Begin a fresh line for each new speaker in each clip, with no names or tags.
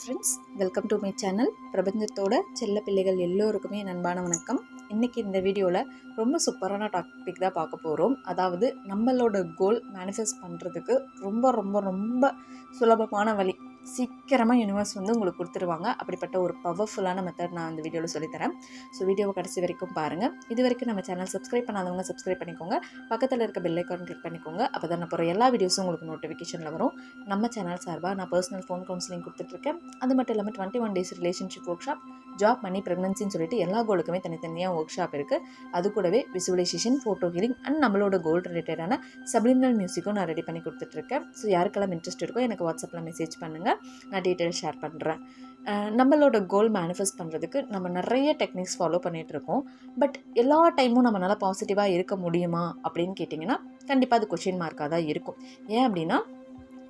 Friends welcome to my channel பிரபஞ்சத்தோட செல்ல பிள்ளைகள் எல்லோருக்குமே நண்பான அன்பான வணக்கம். இன்றைக்கி இந்த வீடியோவில் ரொம்ப சூப்பரான டாபிக் தான் பார்க்க போகிறோம் அதாவது நம்மளோட கோல் மேனிஃபெஸ்ட் பண்ணுறதுக்கு ரொம்ப ரொம்ப ரொம்ப சுலபமான வழி. சீக்கிரமாக யூனிவர்ஸ் வந்து உங்களுக்கு கொடுத்துருவாங்க. அப்படிப்பட்ட ஒரு பவர்ஃபுல்லான மெத்தட் நான் அந்த வீடியோவில் சொல்லித்தரேன். ஸோ வீடியோவை கடைசி வரைக்கும் பாருங்கள் இது வரைக்கும் நம்ம சேனல் சப்ஸ்கிரைப் பண்ணாதவங்க சப்ஸ்கிரைப் பண்ணிக்கோங்க. பக்கத்தில் இருக்க பெல் ஐக்கான் கிளிக் பண்ணிக்கோங்க. அப்போ தான் நான் போகிற எல்லா வீடியோஸும் உங்களுக்கு நோட்டிஃபிகேஷனில் வரும். நம்ம சேனல் சார்பாக நான் பர்சனல் ஃபோன் கவுன்சிலிங் கொடுத்துட்ருக்கேன் அது மட்டும் இல்லாமல் twenty one days relationship workshop job money ப்ரெக்னன்சின்னு சொல்லிட்டு எல்லா கோலுக்குமே தனித்தனியாக ஒர்க் ஷாப் இருக்குது அது கூடவே விசுவலைசேஷன் ஃபோட்டோ ஹீலிங் அண்ட் நம்மளோட கோல் ரிலேட்டடான சப்ளிமினல் மியூசிக்கும் நான் ரெடி பண்ணி கொடுத்துட்ருக்கேன். ஸோ யாருக்கெல்லாம் இன்ட்ரெஸ்ட் இருக்கோ எனக்கு வாட்ஸ்அப்பில் மெசேஜ் பண்ணுங்கள் நான் டீட்டெயில் ஷேர் பண்ணுறேன் நம்மளோட கோல் மேனிஃபெஸ்ட் பண்ணுறதுக்கு நம்ம நிறைய டெக்னிக்ஸ் ஃபாலோ பண்ணிகிட்ருக்கோம் பட் எல்லா டைமும் நம்மளால் பாசிட்டிவாக இருக்க முடியுமா அப்படின்னு கேட்டிங்கன்னா கண்டிப்பாக அது கொஷின் மார்க்காக தான் இருக்கும். ஏன் அப்படின்னா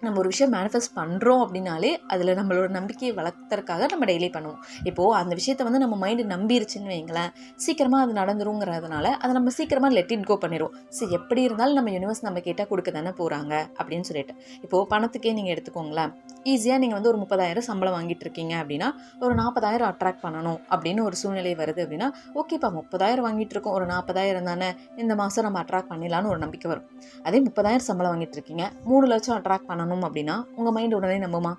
நம்ம ஒரு விஷயம் மேனிஃபெஸ்ட் பண்ணுறோம் அப்படின்னாலே அதில் நம்மளோட நம்பிக்கையை வளர்த்துறதுக்காக நம்ம டெய்லி பண்ணுவோம். இப்போது அந்த விஷயத்த வந்து நம்ம மைண்டு நம்பிருச்சுன்னு வைங்களேன் சீக்கிரமாக அது நடந்துருங்கிறதுனால அதை நம்ம சீக்கிரமாக லெட் இட் கோ பண்ணிடுவோம். ஸோ எப்படி இருந்தாலும் நம்ம யூனிவர்ஸ் நம்ம கேட்டால் கொடுக்க தானே போகிறாங்க அப்படின்னு சொல்லிட்டு. இப்போது பணத்துக்கே நீங்கள் எடுத்துக்கோங்களேன் ஈஸியாக நீங்கள் வந்து ஒரு முப்பதாயிரம் சம்பளம் வாங்கிட்டு இருக்கீங்க அப்படின்னா ஒரு நாற்பதாயிரம் அட்ராக்ட் பண்ணணும் அப்படின்னு ஒரு சூழ்நிலை வருது அப்படின்னா ஓகேப்பா முப்பதாயிரம் வாங்கிட்டு இருக்கோம் ஒரு நாற்பதாயிரம் தானே இந்த மாதம் நம்ம அட்ராக்ட் பண்ணிடலான்னு ஒரு நம்பிக்கை வரும். அதே முப்பதாயிரம் சம்பளம் வாங்கிட்டு இருக்கீங்க மூணு லட்சம் அட்ராக்ட் பண்ணணும் அப்படின்னா உங்கள் மைண்ட் உடனே நம்புமா?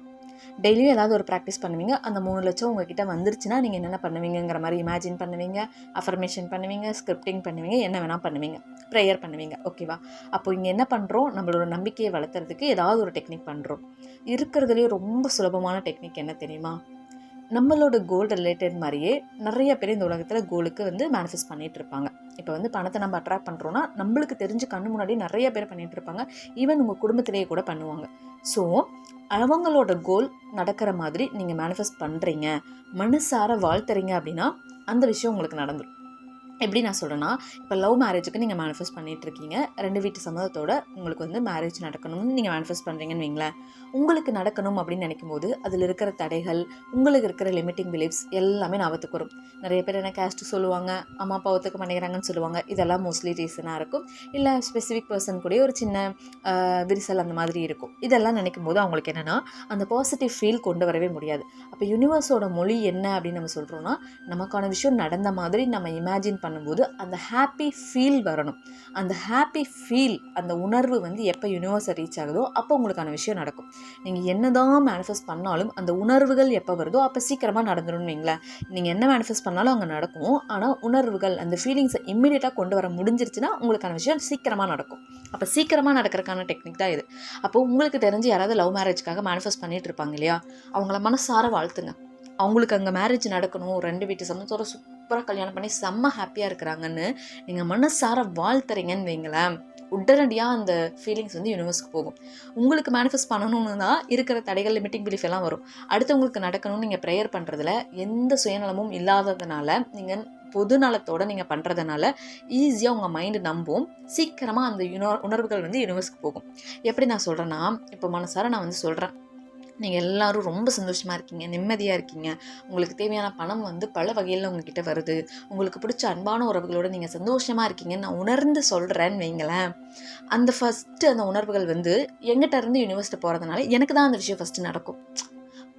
டெய்லியும் ஏதாவது ஒரு ப்ராக்டிஸ் பண்ணுவீங்க அந்த மூணு லட்சம் உங்ககிட்ட வந்துருச்சுன்னா நீங்கள் என்னென்ன பண்ணுவீங்கிற மாதிரி இமேஜின் பண்ணுவீங்க அஃபர்மேஷன் பண்ணுவீங்க ஸ்கிரிப்டிங் பண்ணுவீங்க என்ன வேணால் பண்ணுவீங்க ப்ரேயர் பண்ணுவீங்க ஓகேவா அப்போ இங்கே என்ன பண்ணுறோம் நம்மளோட நம்பிக்கையை வளர்த்துறதுக்கு ஏதாவது ஒரு டெக்னிக் பண்ணுறோம் இருக்கிறதுலேயே ரொம்ப சுலபமான டெக்னிக் என்ன தெரியுமா? நம்மளோட கோல் ரிலேட்டட் மாதிரியே நிறைய பேர் இந்த உலகத்தில் கோலுக்கு வந்து மேனிஃபெஸ்ட் பண்ணிகிட்டு இருப்பாங்க. இப்போ வந்து பணத்தை நம்ம அட்ராக்ட் பண்ணுறோன்னா நம்மளுக்கு தெரிஞ்சு கண்ணு முன்னாடி நிறைய பேர் பண்ணிகிட்டு இருப்பாங்க. ஈவன் உங்கள் குடும்பத்திலேயே கூட பண்ணுவாங்க. ஸோ அவங்களோட கோல் நடக்கிற மாதிரி நீங்கள் மேனிஃபெஸ்ட் பண்ணுறீங்க மனசார வாழ்த்துறீங்க அப்படின்னா அந்த விஷயம் உங்களுக்கு நடந்துடும் எப்படி நான் சொல்கிறேன்னா இப்போ லவ் மேரேஜுக்கு நீங்கள் மேனிஃபெஸ்ட் பண்ணிகிட்டு இருக்கீங்க. ரெண்டு வீட்டு சம்மதத்தோட உங்களுக்கு வந்து மேரேஜ் நடக்கணும்னு நீங்கள் மேனிஃபெஸ்ட் பண்ணுறீங்கன்னு வைங்களேன். உங்களுக்கு நடக்கணும் அப்படின்னு நினைக்கும் போது அதில் இருக்கிற தடைகள் உங்களுக்கு இருக்கிற லிமிட்டிங் பிலீஃப்ஸ் எல்லாமே ஞாபகத்துக்கு வரும். நிறைய பேர் என்ன கேஸ்ட்டு சொல்லுவாங்க அம்மா அப்பா ஒத்துக்க மாட்டேங்கிறாங்கன்னு சொல்லுவாங்க. இதெல்லாம் மோஸ்ட்லி ரீசனாக இருக்கும். இல்லை ஸ்பெசிஃபிக் பர்சன் கூட ஒரு சின்ன விரிசல் அந்த மாதிரி இருக்கும். இதெல்லாம் நினைக்கும் போது அவங்களுக்கு என்னென்னா அந்த பாசிட்டிவ் ஃபீல் கொண்டு வரவே முடியாது. அப்போ யூனிவர்ஸோட மொழி என்ன அப்படின்னு நம்ம சொல்கிறோன்னா நமக்கான விஷயம் நடந்த மாதிரி நம்ம இமேஜின் பண்ணும்போது அந்த ஹாப்பி ஃபீல் வரணும். அந்த ஹாப்பி ஃபீல் அந்த உணர்வு வந்து எப்போ யூனிவர்ஸை ரீச் ஆகுதோ அப்போ உங்களுக்கான விஷயம் நடக்கும். நீங்கள் என்ன தான் மேனிஃபெஸ்ட் பண்ணாலும் அந்த உணர்வுகள் எப்போ வருதோ அப்போ சீக்கிரமாக நடந்துடும் வைங்களேன். நீங்கள் என்ன மேனிஃபெஸ்ட் பண்ணாலும் அங்கே நடக்கும். ஆனால் உணர்வுகள் அந்த ஃபீலிங்ஸை இம்மிடியட்டாக கொண்டு வர முடிஞ்சிருச்சுன்னா உங்களுக்கான விஷயம் சீக்கிரமாக நடக்கும். அப்போ சீக்கிரமாக நடக்கிறதுக்கான டெக்னிக் தான் இது. அப்போ உங்களுக்கு தெரிஞ்சு யாராவது லவ் மேரேஜ்க்காக மேனிஃபெஸ்ட் பண்ணிட்டு இருப்பாங்க இல்லையா? அவங்கள மனசார வாழ்த்துங்க. அவங்களுக்கு அங்கே மேரேஜ் நடக்கணும் ரெண்டு வீட்டு சமத்தோட சூப்பராக கல்யாணம் பண்ணி செம்ம ஹாப்பியாக இருக்கிறாங்கன்னு நீங்கள் மனசார வாழ்த்துறீங்கன்னு வைங்களேன். உடனடியாக அந்த ஃபீலிங்ஸ் வந்து யூனிவர்ஸ்க்கு போகும். உங்களுக்கு மேனிஃபெஸ்ட் பண்ணணும்னு தான் இருக்கிற தடைகள் லிமிட்டிங் பிலீஃப் எல்லாம் வரும். அடுத்தவங்களுக்கு நடக்கணும்னு நீங்கள் ப்ரேயர் பண்ணுறதுல எந்த சுயநலமும் இல்லாததுனால நீங்கள் பொது நலத்தோடு நீங்கள் பண்ணுறதுனால ஈஸியாக உங்கள் மைண்டு நம்பும். சீக்கிரமாக அந்த யுனோ உணர்வுகள் வந்து யூனிவர்ஸ்க்கு போகும். எப்படி நான் சொல்கிறேன்னா இப்போ மனசார நான் வந்து சொல்கிறேன் நீங்கள் எல்லோரும் ரொம்ப சந்தோஷமாக இருக்கீங்க நிம்மதியாக இருக்கீங்க. உங்களுக்கு தேவையான பணம் வந்து பல வகையில் உங்ககிட்ட வருது. உங்களுக்கு பிடிச்ச அன்பான உறவுகளோடு நீங்கள் சந்தோஷமாக இருக்கீங்கன்னு நான் உணர்ந்து சொல்கிறேன்னு வைங்களேன். அந்த ஃபஸ்ட்டு அந்த உணர்வுகள் வந்து எங்கிட்ட இருந்து யூனிவர்சிட்டி போகிறதுனால எனக்கு தான் அந்த விஷயம் ஃபஸ்ட்டு நடக்கும்.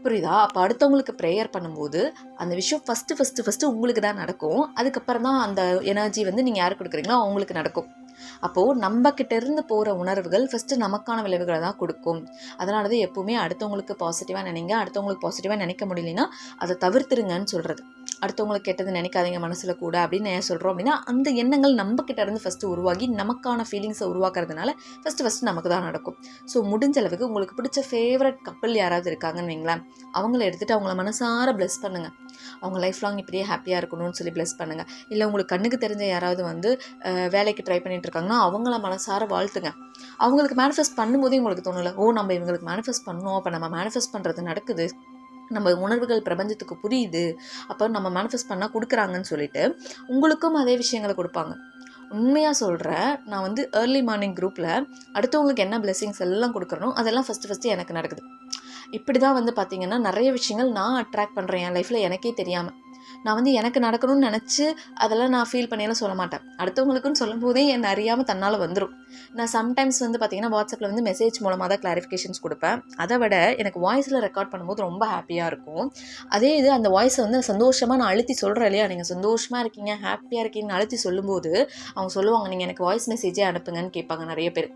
புரியுதா? அப்போ அடுத்தவங்களுக்கு ப்ரேயர் பண்ணும்போது அந்த விஷயம் ஃபஸ்ட்டு ஃபஸ்ட்டு ஃபஸ்ட்டு உங்களுக்கு தான் நடக்கும். அதுக்கப்புறம் தான் அந்த எனர்ஜி வந்து நீங்கள் யார் கொடுக்குறீங்களோ அவங்களுக்கு நடக்கும். அப்போது நம்ம கிட்ட இருந்து போகிற உணர்வுகள் ஃபஸ்ட்டு நமக்கான விளைவுகளை தான் கொடுக்கும். அதனால தான் எப்போவுமே அடுத்தவங்களுக்கு பாசிட்டிவாக நினைங்க அடுத்தவங்களுக்கு பாசிட்டிவாக நினைக்க முடியலன்னா அதை தவிர்த்துருங்கன்னு சொல்கிறது அடுத்தவங்களுக்கு கெட்டது நினைக்காதீங்க மனசில் கூட அப்படின்னு ஏன் சொல்கிறோம் அப்படின்னா அந்த எண்ணங்கள் நம்ம கிட்ட இருந்து ஃபஸ்ட்டு உருவாகி நமக்கான ஃபீலிங்ஸை உருவாக்குறதுனால ஃபஸ்ட்டு ஃபஸ்ட்டு நமக்கு தான் நடக்கும். ஸோ முடிஞ்ச அளவுக்கு உங்களுக்கு பிடிச்ச ஃபேவரட் கப்பல் யாராவது இருக்காங்கன்னு வைங்களேன். அவங்கள எடுத்துகிட்டு அவங்கள மனசார ப்ளஸ் பண்ணுங்கள் அவங்க லைஃப் லாங் இப்படியே ஹாப்பியாக இருக்கணும்னு சொல்லி ப்ளெஸ் பண்ணுங்கள் இல்லை உங்களுக்கு கண்ணுக்கு தெரிஞ்ச யாராவது வந்து வேலைக்கு ட்ரை பண்ணிட்டு இருக்காங்கன்னா அவங்கள மனசார வாழ்த்துங்க. அவங்களுக்கு மேனிஃபெஸ்ட் பண்ணும்போதே உங்களுக்கு தோணலை ஓ நம்ம இவங்களுக்கு மேனிஃபெஸ்ட் பண்ணோம் அப்போ நம்ம மேனிஃபெஸ்ட் பண்ணுறது நடக்குது. நம்ம உணர்வுகள் பிரபஞ்சத்துக்கு புரியுது. அப்போ நம்ம மேனிஃபெஸ்ட் பண்ணால் கொடுக்குறாங்கன்னு சொல்லிட்டு உங்களுக்கும் அதே விஷயங்களை கொடுப்பாங்க. உண்மையாக சொல்கிறேன் நான் வந்து ஏர்லி மார்னிங் குரூப்பில் அடுத்தவங்களுக்கு என்ன பிளெஸிங்ஸ் எல்லாம் கொடுக்குறனோ அதெல்லாம் ஃபஸ்ட்டு ஃபஸ்ட்டு எனக்கு நடக்குது. இப்படி தான் வந்து பார்த்திங்கன்னா நிறைய விஷயங்கள் நான் அட்ராக்ட் பண்ணுறேன் என் லைஃப்பில் எனக்கே தெரியாமல் நான் வந்து எனக்கு நடக்கணும்னு நினச்சி அதெல்லாம் நான் ஃபீல் பண்ணியெல்லாம் சொல்ல மாட்டேன். அடுத்தவங்களுக்குன்னு சொல்லும் போதே என்னை அறியாமல் தன்னால் வந்துடும் நான் சம்டைம்ஸ் வந்து பார்த்திங்கன்னா வாட்ஸ்அப்பில் வந்து மெசேஜ் மூலமாக தான் கிளாரிஃபிகேஷன்ஸ் கொடுப்பேன். அதை விட எனக்கு வாய்ஸில் ரெக்கார்ட் பண்ணும்போது ரொம்ப ஹாப்பியாக இருக்கும். அதே இது அந்த வாய்ஸை வந்து சந்தோஷமாக நான் அழுத்தி சொல்கிறேன் இல்லையா? நீங்கள் சந்தோஷமாக இருக்கீங்க ஹாப்பியாக இருக்கீங்கன்னு அழுத்தி சொல்லும்போது அவங்க சொல்லுவாங்க நீங்கள் எனக்கு வாய்ஸ் மெசேஜே அனுப்புங்கன்னு கேட்பாங்க நிறைய பேர்.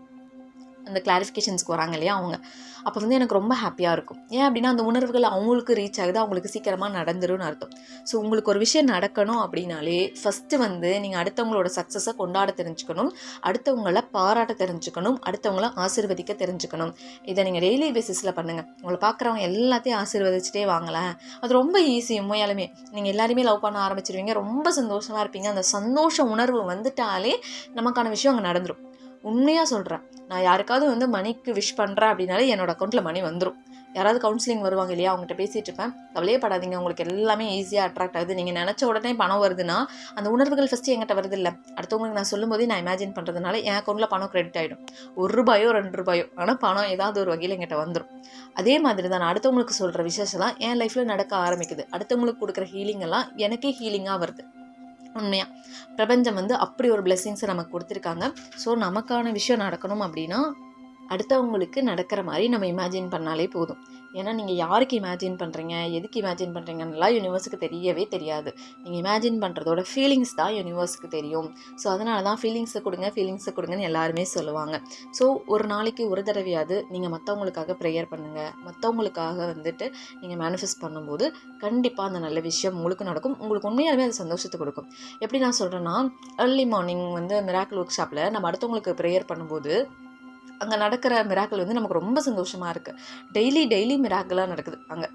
அந்த கிளாரிஃபிகேஷன்ஸ்க்கு வராங்க இல்லையா அவங்க. அப்போ வந்து எனக்கு ரொம்ப ஹாப்பியாக இருக்கும். ஏன் அப்படின்னா அந்த உணர்வுகள் அவங்களுக்கு ரீச் ஆகுது அவங்களுக்கு சீக்கிரமாக நடந்துரும்னு அர்த்தம். ஸோ உங்களுக்கு ஒரு விஷயம் நடக்கணும் அப்படின்னாலே ஃபஸ்ட்டு வந்து நீங்கள் அடுத்தவங்களோட சக்ஸஸை கொண்டாட தெரிஞ்சுக்கணும். அடுத்தவங்கள பாராட்ட தெரிஞ்சுக்கணும். அடுத்தவங்கள ஆசிர்வதிக்க தெரிஞ்சுக்கணும். இதை நீங்கள் டெய்லி பேசிஸில் பண்ணுங்கள் உங்களை பார்க்குறவங்க எல்லாத்தையும் ஆசீர்வதிச்சிட்டே வாங்கலேன் அது ரொம்ப ஈஸி உண்மையாலுமே. நீங்கள் எல்லாருமே லவ் பண்ண ஆரம்பிச்சிருவீங்க. ரொம்ப சந்தோஷமாக இருப்பீங்க. அந்த சந்தோஷ உணர்வு வந்துட்டாலே நமக்கான விஷயம் அங்கே நடந்துடும் உண்மையாக சொல்கிறேன் நான் யாருக்காவது வந்து மணிக்கு விஷ் பண்ணுறேன் அப்படின்னாலே என்னோட அக்கௌண்ட்டில் மணி வந்துடும் யாராவது கவுன்சிலிங் வருவாங்க இல்லையா அவங்ககிட்ட பேசிகிட்டு இருப்பேன். கவலையே படாதீங்க உங்களுக்கு எல்லாமே ஈஸியாக அட்ராக்ட் ஆகுது. நீங்கள் நினச்ச உடனே பணம் வருதுன்னா அந்த உணர்வுகள் ஃபஸ்ட்டு என்கிட்ட வருது இல்லை அடுத்தவங்களுக்கு நான் சொல்லும்போதே நான் இமேஜின் பண்ணுறதுனால என் அக்கௌண்ட்டில் பணம் கிரெடிட் ஆகிடும் ஒரு ரூபாயோ ரெண்டு ரூபாயோ ஆனால் பணம் ஏதாவது ஒரு வகையில் என்கிட்ட வந்துடும் அதே மாதிரி தான் நான் அடுத்தவங்களுக்கு சொல்கிற விசேஷம்லாம் என் லைஃப்பில் நடக்க ஆரம்பிக்குது. அடுத்தவங்களுக்கு கொடுக்குற ஹீலிங் எல்லாம் எனக்கே ஹீலிங்காக வருது. உண்மையாக பிரபஞ்சம் வந்து அப்படி ஒரு பிளெஸ்ஸிங்ஸை நமக்கு கொடுத்துருக்காங்க. ஸோ நமக்கான விஷயம் நடக்கணும் அப்படின்னா அடுத்தவங்களுக்கு நடக்கிற மாதிரி நம்ம இமேஜின் பண்ணாலே போதும். ஏன்னா நீங்கள் யாருக்கு இமேஜின் பண்ணுறீங்க எதுக்கு இமேஜின் பண்ணுறீங்கன்னெலாம் யூனிவர்ஸுக்கு தெரியவே தெரியாது. நீங்கள் இமேஜின் பண்ணுறதோட ஃபீலிங்ஸ் தான் யூனிவர்ஸுக்கு தெரியும். ஸோ அதனால தான் ஃபீலிங்ஸை கொடுங்க ஃபீலிங்ஸை கொடுங்கன்னு எல்லாருமே சொல்லுவாங்க. ஸோ ஒரு நாளைக்கு ஒரு தடவையாவது நீங்கள் மற்றவங்களுக்காக ப்ரேயர் பண்ணுங்கள் மற்றவங்களுக்காக வந்துட்டு நீங்கள் மேனிஃபெஸ்ட் பண்ணும்போது கண்டிப்பாக அந்த நல்ல விஷயம் உங்களுக்கு நடக்கும். உங்களுக்கு உண்மையாலுமே அது சந்தோஷத்தை கொடுக்கும். எப்படி நான் சொல்கிறேன்னா ஏர்லி மார்னிங் வந்து மிராக்கிள் ஒர்க் ஷாப்பில் நம்ம அடுத்தவங்களுக்கு ப்ரேயர் பண்ணும்போது அங்கே நடக்கிற மிராக்கள் வந்து நமக்கு ரொம்ப சந்தோஷமாக இருக்குது டெய்லி டெய்லி மிராக்கலாக நடக்குது. அங்கே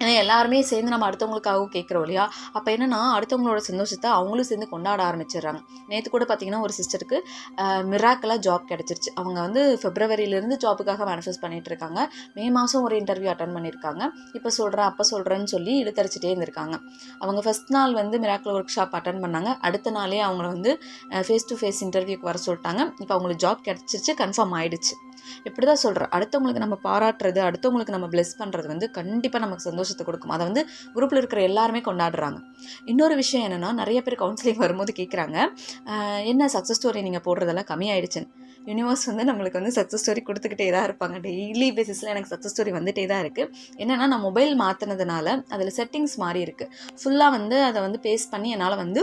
ஏன்னா எல்லாருமே சேர்ந்து நம்ம அடுத்தவங்களுக்காகவும் கேட்குறோம் இல்லையா? அப்போ என்னென்னா அடுத்தவங்களோட சந்தோஷத்தை அவங்களும் சேர்ந்து கொண்டாட ஆரம்பிச்சிடுறாங்க. நேற்று கூட பார்த்தீங்கன்னா ஒரு சிஸ்டருக்கு மிராக்கலாக ஜாப் கிடச்சிருச்சு. அவங்க வந்து ஃபெப்ரவரியிலேருந்து ஜாப்புக்காக மேனிஃபெஸ்ட் பண்ணிட்டு இருக்காங்க. மே மாதம் ஒரு இன்டர்வியூ அட்டன் பண்ணியிருக்காங்க. இப்போ சொல்கிறேன் அப்போ சொல்கிறேன்னு சொல்லி இழுத்தரிச்சிட்டே இருந்திருக்காங்க. அவங்க ஃபஸ்ட் நாள் வந்து மிராக்கல் ஒர்க் ஷாப் அட்டன் பண்ணாங்க. அடுத்த நாளே அவங்கள வந்து ஃபேஸ் டு ஃபேஸ் இன்டர்வியூக்கு வர சொல்லிட்டாங்க. இப்போ அவங்களுக்கு ஜாப் கிடச்சிருச்சு கன்ஃபார்ம் ஆயிடுச்சு. இப்படி தான் சொல்கிறேன் அடுத்தவங்களுக்கு நம்ம பாராட்டுறது அடுத்தவங்களுக்கு நம்ம பிளெஸ் பண்ணுறது வந்து கண்டிப்பாக நமக்கு சந்தோஷத்தை கொடுக்கும். அதை வந்து குரூப்பில் இருக்கிற எல்லாருமே கொண்டாடுறாங்க. இன்னொரு விஷயம் என்னென்னா நிறைய பேர் கவுன்சிலிங் வரும்போது கேட்குறாங்க என்ன சக்ஸஸ் ஸ்டோரி நீங்கள் போடுறதெல்லாம் கம்மியாயிடுச்சுன்னு? யூனிவர்ஸ் வந்து நம்மளுக்கு வந்து சக்ஸஸ் ஸ்டோரி கொடுத்துக்கிட்டே தான் இருப்பாங்க. டெய்லி பேசிஸில் எனக்கு சக்ஸஸ் ஸ்டோரி வந்துகிட்டே தான் இருக்குது என்னென்னா நான் மொபைல் மாற்றினதுனால அதில் செட்டிங்ஸ் மாறி இருக்குது ஃபுல்லாக வந்து அதை வந்து பேஸ்ட் பண்ணி என்னால் வந்து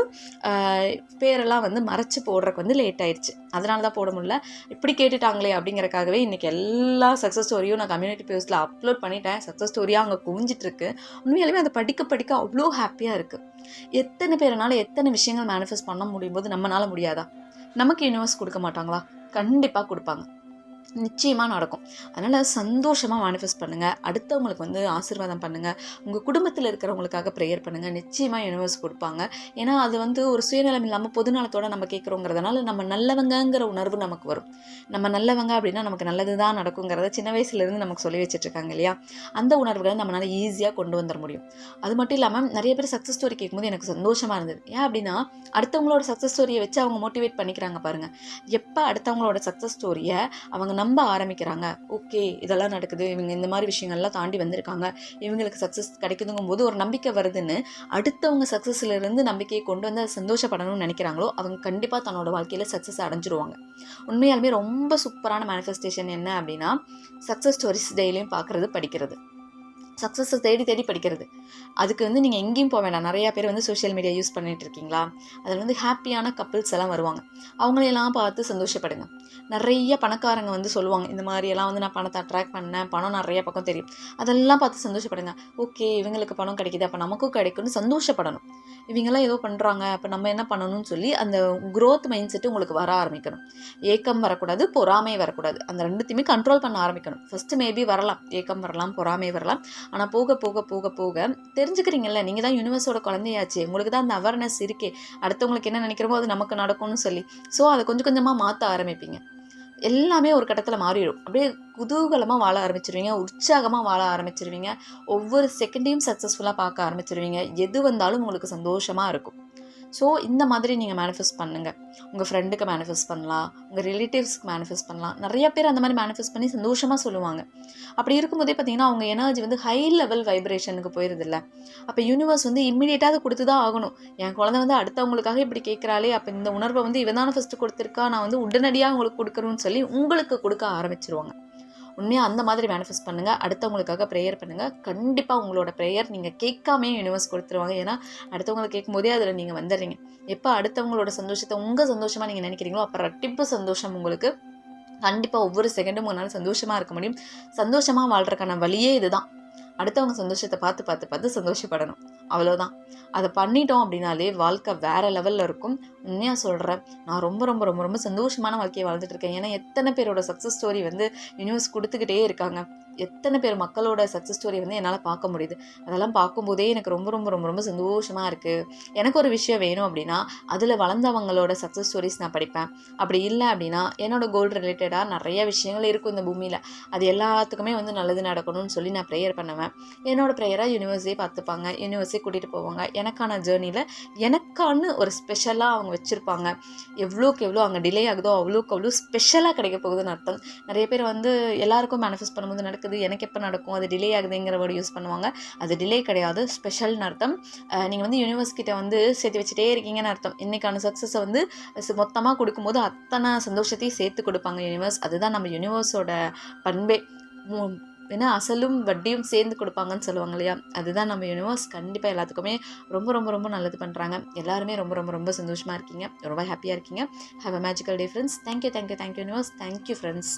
பேரெல்லாம் வந்து மறைச்சி போடுறதுக்கு வந்து லேட் ஆயிடுச்சு அதனால தான் போட முடியல. இப்படி கேட்டுட்டாங்களே அப்படிங்கிறக்காகவே இன்றைக்கி எல்லா சக்ஸஸ் ஸ்டோரியும் நான் கம்யூனிட்டி பேஸில் அப்லோட் பண்ணிட்டேன். சக்ஸஸ் ஸ்டோரியாக அங்கே குவிஞ்சிட்ருக்கு உண்மையாலுமே அதை படிக்க படிக்க அவ்வளோ ஹாப்பியாக இருக்குது எத்தனை பேரனால எத்தனை விஷயங்கள் மேனிஃபெஸ்ட் பண்ண முடியும் போது நம்மளால் முடியாதா? நமக்கு யூனிவர்ஸ் கொடுக்க மாட்டாங்களா? கண்டிப்பாக கொடுப்பாங்க. நிச்சயமாக நடக்கும். அதனால் சந்தோஷமாக மேனிஃபெஸ்ட் பண்ணுங்கள் அடுத்தவங்களுக்கு வந்து ஆசீர்வாதம் பண்ணுங்கள் உங்கள் குடும்பத்தில் இருக்கிறவங்களுக்காக ப்ரேயர் பண்ணுங்கள் நிச்சயமாக யூனிவர்ஸ் கொடுப்பாங்க. ஏன்னா அது வந்து ஒரு சுயநலம் இல்லாமல் பொதுநலத்தோடு நம்ம கேட்குறோங்கிறதுனால நம்ம நல்லவங்கங்கிற உணர்வு நமக்கு வரும். நம்ம நல்லவங்க அப்படின்னா நமக்கு நல்லது தான் நடக்குங்கிறத சின்ன வயசுலேருந்து நமக்கு சொல்லி வச்சுட்ருக்காங்க இல்லையா? அந்த உணர்வுகளை நம்மளால் ஈஸியாக கொண்டு வந்துட முடியும். அது மட்டும் இல்லாமல் நிறைய பேர் சக்ஸஸ் ஸ்டோரி கேட்கும்போது எனக்கு சந்தோஷமாக இருந்தது. ஏன் அப்படின்னா அடுத்தவங்களோட சக்ஸஸ் ஸ்டோரியை வச்சு அவங்க மோட்டிவேட் பண்ணிக்கிறாங்க பாருங்கள் எப்போ அடுத்தவங்களோட சக்ஸஸ் ஸ்டோரியை அவங்க நம்ப ஆரம்பிக்கிறாங்க. ஓகே இதெல்லாம் நடக்குது. இவங்க இந்த மாதிரி விஷயங்கள்லாம் தாண்டி வந்திருக்காங்க. இவங்களுக்கு சக்ஸஸ் கிடைக்குதுங்கும் போது ஒரு நம்பிக்கை வருதுன்னு அடுத்தவங்க சக்ஸஸ்ல இருந்து நம்பிக்கையை கொண்டு வந்து அதை சந்தோஷப்படணும்னு நினைக்கிறாங்களோ அவங்க கண்டிப்பாக தன்னோட வாழ்க்கையில் சக்ஸஸ் அடைஞ்சிருவாங்க. உண்மையாலுமே ரொம்ப சூப்பரான மேனிஃபெஸ்டேஷன் என்ன அப்படின்னா சக்ஸஸ் ஸ்டோரிஸ் டெய்லியும் பார்க்குறது படிக்கிறது. சக்ஸஸை தேடி தேடி படிக்கிறது. அதுக்கு வந்து நீங்கள் எங்கேயும் போக வேண்டாம் நிறையா பேர் வந்து சோஷியல் மீடியா யூஸ் பண்ணிட்டு இருக்கீங்களா? அதில் வந்து ஹாப்பியான கப்பிள்ஸ் எல்லாம் வருவாங்க. அவங்களையெல்லாம் பார்த்து சந்தோஷப்படுங்க. நிறைய பணக்காரங்க வந்து சொல்லுவாங்க இந்த மாதிரியெல்லாம் வந்து நான் பணத்தை அட்ராக்ட் பண்ணேன். பணம் நிறைய பக்கம் தெரியும். அதெல்லாம் பார்த்து சந்தோஷப்படுங்க. ஓகே இவங்களுக்கு பணம் கிடைக்குது. அப்போ நமக்கும் கிடைக்கும்னு சந்தோஷப்படணும். இவங்கெல்லாம் ஏதோ பண்ணுறாங்க அப்போ நம்ம என்ன பண்ணணும்னு சொல்லி அந்த க்ரோத் மைண்ட் செட்டு உங்களுக்கு வர ஆரம்பிக்கணும். ஏக்கம் வரக்கூடாது பொறாமை வரக்கூடாது. அந்த ரெண்டுத்தையுமே கண்ட்ரோல் பண்ண ஆரம்பிக்கணும். ஃபஸ்ட்டு மேபி வரலாம். ஏக்கம் வரலாம் பொறாமை வரலாம். ஆனால் போக போக போக போக தெரிஞ்சுக்கிறீங்கல்ல நீங்கள் தான் யூனிவர்ஸோட குழந்தையாச்சு. உங்களுக்கு தான் அந்த அவேர்னஸ் இருக்கே. அடுத்தவங்களுக்கு என்ன நினைக்கிறோமோ அது நமக்கு நடக்கும்னு சொல்லி. ஸோ அதை கொஞ்சம் கொஞ்சமாக மாற்ற ஆரம்பிப்பீங்க. எல்லாமே ஒரு கட்டத்தில் மாறிடும். அப்படியே குதூகலமாக வாழ ஆரம்பிச்சிருவீங்க. உற்சாகமாக வாழ ஆரம்பிச்சிருவீங்க. ஒவ்வொரு செகண்டையும் சக்ஸஸ்ஃபுல்லாக பார்க்க ஆரம்பிச்சிருவீங்க. எது வந்தாலும் உங்களுக்கு சந்தோஷமாக இருக்கும். ஸோ இந்த மாதிரி நீங்கள் மேனிஃபெஸ்ட் பண்ணுங்கள் உங்கள் ஃப்ரெண்டுக்கு மேனிஃபெஸ்ட் பண்ணலாம். உங்கள் ரிலேட்டிவ்ஸ்க்கு மேனிஃபெஸ்ட் பண்ணலாம். நிறைய பேர் அந்த மாதிரி மேனிஃபெஸ்ட் பண்ணி சந்தோஷமாக சொல்லுவாங்க. அப்படி இருக்கும்போதே பார்த்தீங்கன்னா அவங்க எனர்ஜி வந்து ஹை லெவல் வைப்ரேஷனுக்கு போயிருதில்ல. அப்போ யூனிவர்ஸ் வந்து இம்மிடியேட்டாக அதை கொடுத்து தான் ஆகணும். என் குழந்தை வந்து அடுத்தவங்களுக்காக இப்படி கேட்குறாளே அப்போ இந்த உணர்வை வந்து இவன் தானே ஃபஸ்ட்டு கொடுத்துருக்கா நான் வந்து உடனடியாக உங்களுக்கு கொடுக்குறோன்னு சொல்லி உங்களுக்கு கொடுக்க ஆரம்பிச்சிருவாங்க. உண்மையாக அந்த மாதிரி மேனிஃபெஸ்ட் பண்ணுங்கள் அடுத்தவங்களுக்காக ப்ரேயர் பண்ணுங்கள் கண்டிப்பாக உங்களோட ப்ரேயர் நீங்கள் கேட்காமே யூனிவர்ஸ் கொடுத்துருவாங்க. ஏன்னா அடுத்தவங்களை கேட்கும்போதே அதில் நீங்கள் வந்துடுறீங்க. எப்போ அடுத்தவங்களோட சந்தோஷத்தை உங்கள் சந்தோஷமாக நீங்கள் நினைக்கிறீங்களோ அப்போ ரெட்டிப்பு சந்தோஷம் உங்களுக்கு. கண்டிப்பாக ஒவ்வொரு செகண்டும் உங்களால் சந்தோஷமாக இருக்க முடியும். சந்தோஷமாக வாழ்கிறக்கான வழியே இதுதான். அடுத்தவங்க சந்தோஷத்தை பார்த்து பார்த்து பார்த்து சந்தோஷப்படணும். அவ்வளோதான் அதை பண்ணிட்டோம் அப்படின்னாலே வாழ்க்கை வேறு லெவலில் இருக்கும். உண்மையாக சொல்கிறேன் நான் ரொம்ப ரொம்ப ரொம்ப ரொம்ப சந்தோஷமான வாழ்க்கையை வாழ்ந்துட்டு இருக்கேன். ஏன்னா எத்தனை பேரோட சக்ஸஸ் ஸ்டோரி வந்து யூனிவர்ஸ் கொடுத்துக்கிட்டே இருக்காங்க. எத்தனை பேர் மக்களோட சக்ஸஸ் ஸ்டோரி வந்து என்னால் பார்க்க முடியுது. அதெல்லாம் பார்க்கும்போதே எனக்கு ரொம்ப ரொம்ப ரொம்ப ரொம்ப சந்தோஷமாக இருக்குது எனக்கு ஒரு விஷயம் வேணும் அப்படின்னா அதில் வளர்ந்தவங்களோட சக்ஸஸ் ஸ்டோரிஸ் நான் படிப்பேன். அப்படி இல்லை அப்படின்னா என்னோடய கோல் ரிலேட்டடாக நிறைய விஷயங்கள் இருக்கும் இந்த பூமியில். அது எல்லாத்துக்குமே வந்து நல்லது நடக்கணும்னு சொல்லி நான் ப்ரேயர் பண்ணுவேன். என்னோடய ப்ரேயராக யூனிவர்ஸே பார்த்துப்பாங்க. யூனிவர்ஸே கூட்டிகிட்டு போவாங்க. எனக்கான ஜேர்னியில் எனக்கான ஒரு ஸ்பெஷலாக அவங்க வச்சுருப்பாங்க. எவ்வளோக்கு எவ்வளோ அங்கே டிலே ஆகுதோ அவ்வளோக்கு அவ்வளோ ஸ்பெஷலாக கிடைக்க போகுதுன்னு அர்த்தம். நிறைய பேர் வந்து எல்லாருக்கும் மேனிஃபெஸ்ட் பண்ணும்போது நடக்குது எனக்கு எப்போ நடக்கும்? அது டிலே ஆகுதுங்கிற வேர்டு யூஸ் பண்ணுவாங்க. அது டிலே கிடையாது. ஸ்பெஷல்னு அர்த்தம். நீங்கள் வந்து யூனிவர்ஸ் கிட்ட வந்து சேர்த்து வச்சுட்டே இருக்கீங்கன்னு அர்த்தம். இன்றைக்கான சக்ஸஸை வந்து மொத்தமாக கொடுக்கும்போது அத்தனை சந்தோஷத்தையும் சேர்த்து கொடுப்பாங்க யூனிவர்ஸ் அதுதான் நம்ம யூனிவர்ஸோட பண்பே. ஏன்னா அசலும் வட்டியும் சேர்ந்து கொடுப்பாங்கன்னு சொல்லுவாங்க இல்லையா? அதுதான் நம்ம யூனிவர்ஸ் கண்டிப்பாக எல்லாத்துக்குமே ரொம்ப ரொம்ப ரொம்ப நல்லது பண்ணுறாங்க எல்லாருமே ரொம்ப ரொம்ப ரொம்ப சந்தோஷமாக இருக்கீங்க. ரொம்ப ஹாப்பியாக இருக்கீங்க. Have a magical day friends thank you thank you thank you universe thank you friends